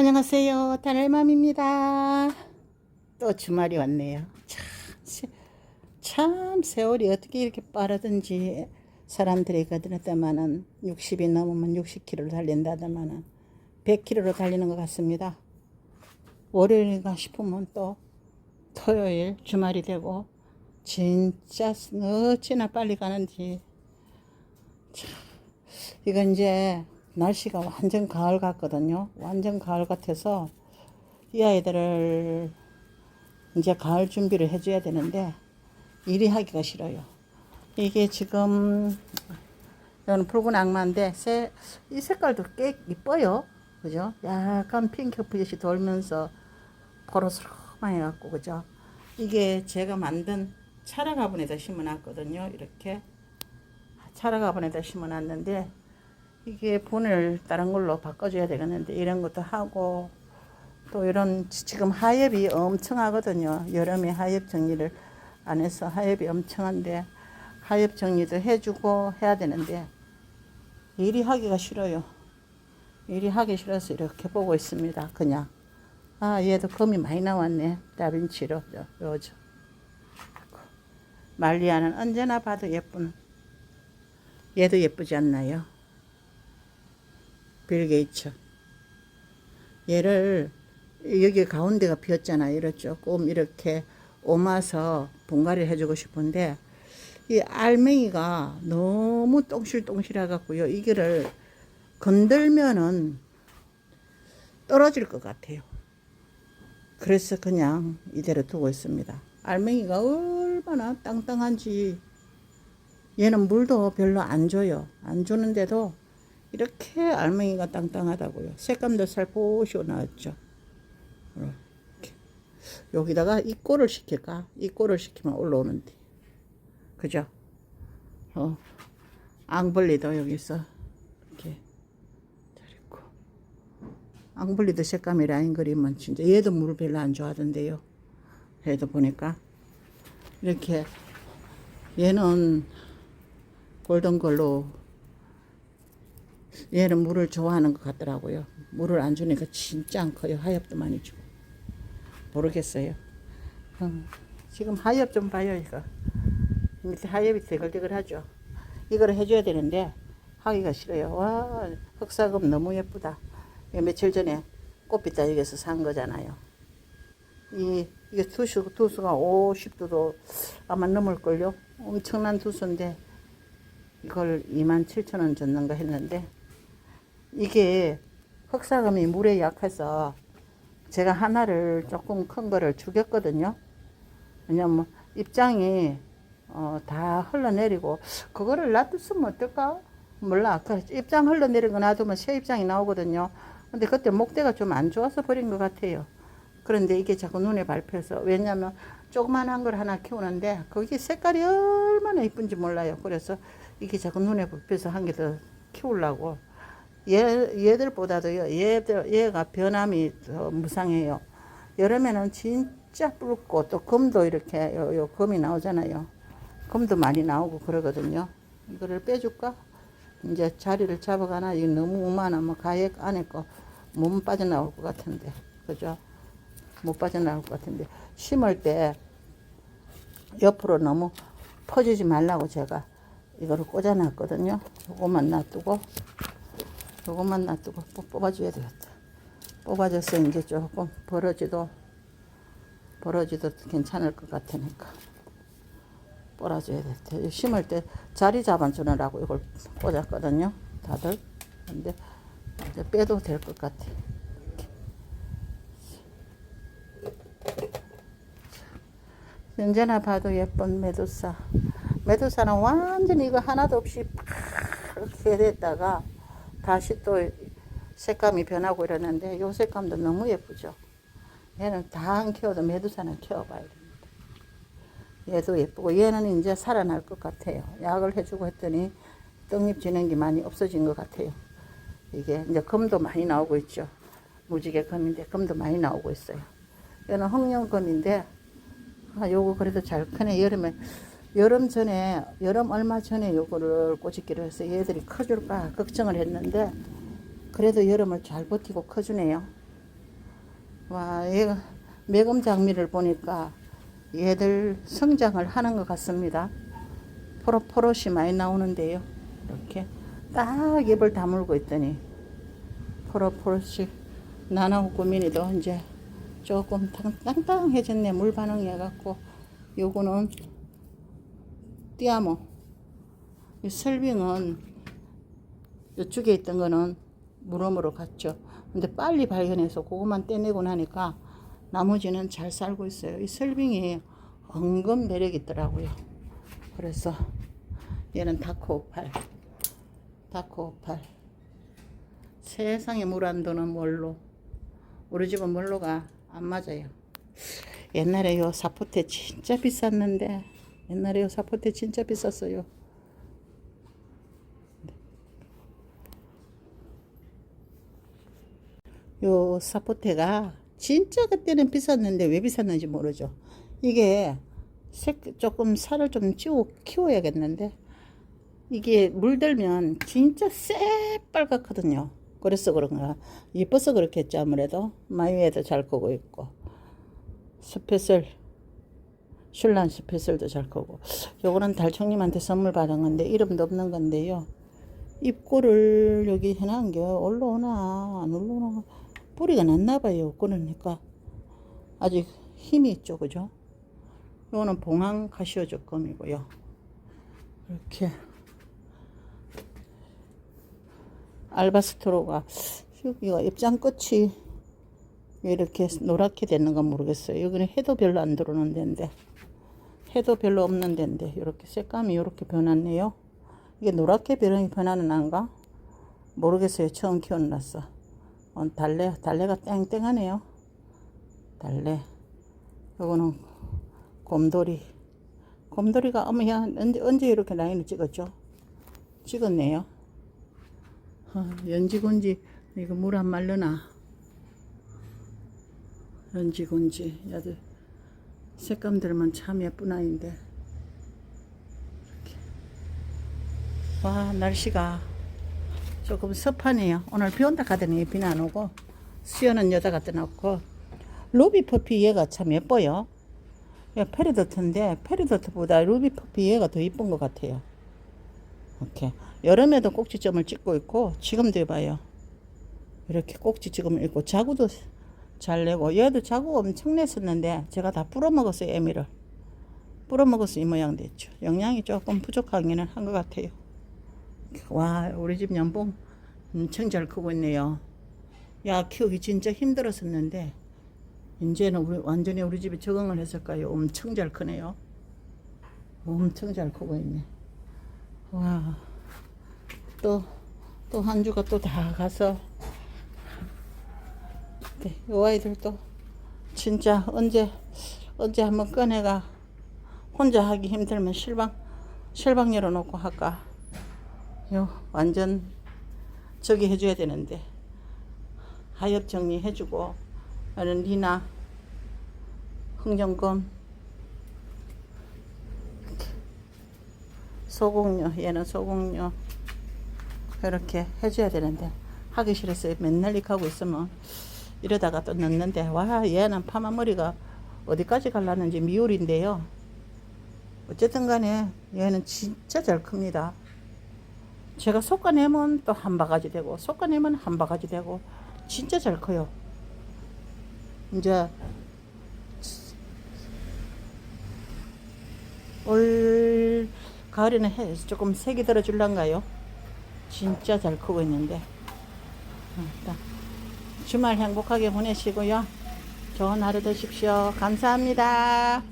안녕하세요. 달맘입니다. 또 주말이 왔네요. 참, 세- 참 세월이 어떻게 이렇게 빠르든지 사람들이 그들었다마는 60이 넘으면 60km를 달린다더만은 100km로 달리는 것 같습니다. 월요일인가 싶으면 또 토요일 주말이 되고 진짜 어찌나 빨리 가는지 참 이건 이제 날씨가 완전 가을 같거든요. 완전 가을 같아서 이 아이들을 이제 가을 준비를 해줘야 되는데 일이 하기가 싫어요. 이게 지금 이거는 붉은 악마인데 새, 이 색깔도 꽤 이뻐요. 그죠? 약간 핑크빛이 돌면서 포로스름해 갖고 그죠? 이게 제가 만든 차라 가분에다 심어놨거든요. 이렇게 차라 가분에다 심어놨는데 이게 분을 다른 걸로 바꿔줘야 되겠는데 이런 것도 하고 또 이런 지금 하엽이 엄청 하거든요. 여름에 하엽 정리를 안 해서 하엽이 엄청 한데 하엽 정리도 해주고 해야 되는데 일이 하기가 싫어요. 일이 하기 싫어서 이렇게 보고 있습니다. 그냥 아 얘도 검이 많이 나왔네. 다빈치로 요- 요즘 말리아는 언제나 봐도 예쁜 얘도 예쁘지 않나요? 빌 게이츠. 얘를 여기 가운데가 비었잖아요. 이렇게 조금 이렇게 오마서 분갈이를 해주고 싶은데 이 알맹이가 너무 똥실똥실해 갖고요. 이거를 건들면은 떨어질 것 같아요. 그래서 그냥 이대로 두고 있습니다. 알맹이가 얼마나 땅땅한지 얘는 물도 별로 안 줘요. 안 주는데도 이렇게 알맹이가 땅땅하다고요. 색감도 살포시 나왔죠. 이렇게. 여기다가 이 꼴을 시킬까? 이 꼴을 시키면 올라오는데. 그죠? 어. 앙벌리도 여기서 이렇게 잘 있고. 앙벌리도 색감이 라인 그리면 진짜 얘도 물을 별로 안 좋아하던데요. 얘도 보니까 이렇게 얘는 골든 걸로 얘는 물을 좋아하는 것 같더라고요. 물을 안 주니까 진짜 안 커요. 하엽도 많이 주고. 모르겠어요. 어, 지금 하엽 좀 봐요, 이거. 밑에 하엽이 대글대글하죠. 이걸 해줘야 되는데 하기가 싫어요. 와, 흑사금 너무 예쁘다. 이거 며칠 전에 꽃빛다 여기서 산 거잖아요. 이, 이게 두수, 두수가 50도도 아마 넘을걸요? 엄청난 두수인데 이걸 27,000원 줬는가 했는데 이게 흑사금이 물에 약해서 제가 하나를 조금 큰 거를 죽였거든요. 왜냐면 입장이 어, 다 흘러내리고 그거를 놔뒀으면 어떨까? 몰라. 그 입장 흘러내린 거 놔두면 새 입장이 나오거든요. 근데 그때 목대가 좀 안 좋아서 버린 것 같아요. 그런데 이게 자꾸 눈에 밟혀서 왜냐면 조그만한 걸 하나 키우는데 거기 색깔이 얼마나 이쁜지 몰라요. 그래서 이게 자꾸 눈에 밟혀서 한 개 더 키우려고 얘, 얘들보다도요, 얘들, 얘가 변함이 더 무상해요. 여름에는 진짜 붉고, 또 검도 이렇게, 요, 요 검이 나오잖아요. 검도 많이 나오고 그러거든요. 이거를 빼줄까? 이제 자리를 잡아가나? 이거 너무 우만하면 가액 안에 거 몸 빠져나올 것 같은데. 그죠? 못 빠져나올 것 같은데. 심을 때 옆으로 너무 퍼주지 말라고 제가 이거를 꽂아놨거든요. 요것만 놔두고. 요것만 놔두고 뽑- 뽑아줘야 되겠다. 뽑아줘서 이제 조금 벌어지도 벌어지도 괜찮을 것 같으니까 뽑아줘야 되겠다. 심을 때 자리 잡아주느라고 이걸 꽂았거든요. 다들. 근데 이제 빼도 될 것 같아. 언제나 봐도 예쁜 메두사. 메두사는 완전히 이거 하나도 없이 이렇게 됐다가 다시 또 색감이 변하고 이러는데 요 색감도 너무 예쁘죠. 얘는 다 안 키워도 메두사는 키워봐야 됩니다. 얘도 예쁘고 얘는 이제 살아날 것 같아요. 약을 해주고 했더니 떡잎 지는 게 많이 없어진 것 같아요. 이게 이제 금도 많이 나오고 있죠. 무지개 금인데 금도 많이 나오고 있어요. 얘는 홍룡금인데 아 요거 그래도 잘 크네 여름에 여름 전에 여름 얼마 전에 요거를 꽂기로 해서 얘들이 커줄까 걱정을 했는데 그래도 여름을 잘 버티고 커주네요. 와, 얘가 매금 장미를 보니까 얘들 성장을 하는 것 같습니다. 포릇포릇이 많이 나오는데요. 이렇게 딱 입을 다물고 있더니 포릇포릇이 나나우고 미니도 이제 조금 땅- 땅땅해졌네. 물 반응해갖고 요거는 띠아모 이 설빙은 이쪽에 있던 거는 무덤으로 갔죠. 근데 빨리 발견해서 그것만 떼내고 나니까 나머지는 잘 살고 있어요. 이 설빙이 은근 매력 있더라고요. 그래서 얘는 다코오팔, 다코오팔. 세상에 물 안 도는 몰로. 우리 집은 몰로가 안 맞아요. 옛날에 요 사포테 진짜 비쌌는데 옛날에 요 사포테 진짜 비쌌어요. 요 사포테가 진짜 그때는 비쌌는데 왜 비쌌는지 모르죠. 이게 색 조금 살을 좀 찌워 키워야겠는데 이게 물들면 진짜 새빨갛거든요. 그래서 그런가 예뻐서 그렇겠죠 아무래도 마이웨도 잘 크고 있고 스페셜 슐란 스페셜도 잘 크고 요거는 달총님한테 선물 받은 건데 이름도 없는 건데요. 입꼬를 여기 해놓은 게 올라오나 안 올라오나 뿌리가 났나 봐요. 그러니까 아직 힘이 있죠, 그죠? 요거는 봉황 카시오 조금이고요. 이렇게 알바스트로가 여기가 입장 끝이 왜 이렇게 노랗게 되는 건 모르겠어요. 여기는 해도 별로 안 들어오는 데인데 해도 별로 없는 데인데 이렇게 색감이 이렇게 변했네요. 이게 노랗게 변하는 안가? 모르겠어요. 처음 키워놨어. 어, 달래, 달래가 땡땡하네요. 달래. 요거는 곰돌이. 곰돌이가 어머야 언제, 언제 이렇게 라인을 찍었죠? 찍었네요. 어, 연지곤지 이거 물 안 말르나? 연지곤지 야들 색감들만 참 예쁜 아이인데. 와 날씨가 조금 습하네요. 오늘 비 온다 가더니 비는 안 오고 수연은 여자 갖다 놓고. 루비 퍼피 얘가 참 예뻐요. 얘 페리도트인데 페리도트보다 루비 퍼피 얘가 더 이쁜 것 같아요. 이렇게. 여름에도 꼭지점을 찍고 있고 지금도 해봐요. 이렇게 꼭지 지금 있고 자구도 잘 내고. 얘도 자구 엄청 냈었는데 제가 다 뿌려먹었어요 애미를. 뿌려먹어서 이 모양 됐죠. 영양이 조금 부족하기는 한 것 같아요. 와 우리 집 연봉 엄청 잘 크고 있네요. 야 키우기 진짜 힘들었었는데 이제는 우리, 완전히 우리 집에 적응을 했을까요? 엄청 잘 크네요. 엄청 잘 크고 있네. 와또 또 한 주가 또 다 가서 네, 요 아이들도 진짜 언제 언제 한번 꺼내가 혼자 하기 힘들면 실방 실방 열어놓고 할까? 요 완전 저기 해줘야 되는데. 하엽 정리 해주고 나는 리나 흥정검 소공료 얘는 소공료 이렇게 해줘야 되는데. 하기 싫어서 맨날 이렇게 하고 있으면 이러다가 또 늦는데 와 얘는 파마머리가 어디까지 갈라는지 미울인데요. 어쨌든 간에 얘는 진짜 잘 큽니다. 제가 솎아내면 또 한 바가지 되고 솎아내면 한 바가지 되고 진짜 잘 커요. 이제 올 가을에는 해 조금 색이 들어줄란가요? 진짜 잘 크고 있는데. 어, 일단 주말 행복하게 보내시고요. 좋은 하루 되십시오. 감사합니다.